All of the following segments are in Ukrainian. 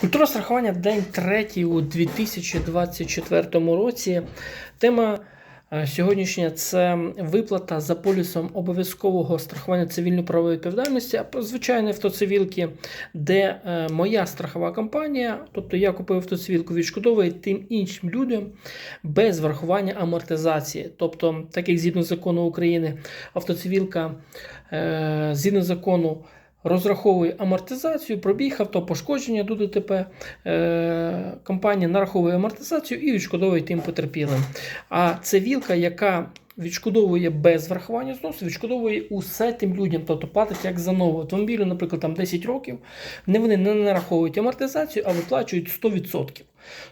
Культура страхування день третій у 2024 році. Тема е, сьогоднішня це виплата за полісом обов'язкового страхування цивільно-правової відповідальності, а звичайно автоцивілки, де е, моя страхова компанія, тобто я купив автоцивілку, відшкодовує тим іншим людям без врахування амортизації. Тобто, так як згідно закону України, автоцивілка е, згідно закону розраховує амортизацію, пробіг авто, пошкодження до ДТП. Е, компанія нараховує амортизацію і відшкодовує тим потерпілим. А це вілка, яка відшкодовує без врахування зносу, відшкодовує усе тим людям, тобто платить як за нову автомобілю, наприклад, там 10 років. Не вони не нараховують амортизацію, а виплачують 100%.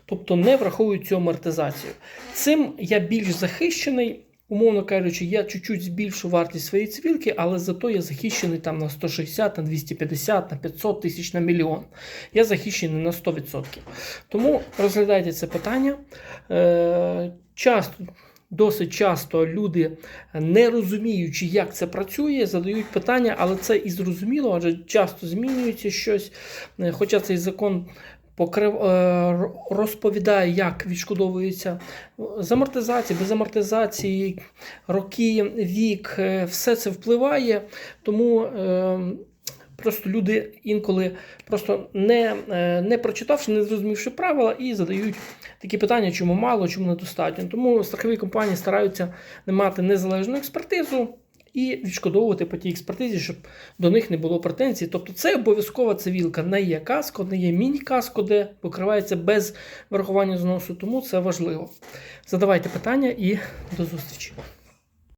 Тобто не враховують цю амортизацію. Цим я більш захищений. Умовно кажучи, я чуть-чуть збільшу вартість своєї цивілки, але зато я захищений там на 160, на 250, на 500 тисяч на мільйон. Я захищений на 100%. Тому розглядайте це питання. Е, часто, досить часто люди, не розуміючи, як це працює, задають питання, але це і зрозуміло, адже часто змінюється щось. Е, Хоча цей закон покрив, е, розповідає, як відшкодовується з амортизації, без амортизації, роки, вік, е, все це впливає. Тому е, просто люди інколи просто не, не прочитавши, не зрозумівши правила, і задають такі питання, чому мало, чому недостатньо. Тому страхові компанії стараються не мати незалежну експертизу. І відшкодовувати по тій експертизі, щоб до них не було претензій. Тобто це обов'язкова цивілка, не є каско, не є міні-каско, де покривається без врахування зносу, тому це важливо. Задавайте питання і до зустрічі.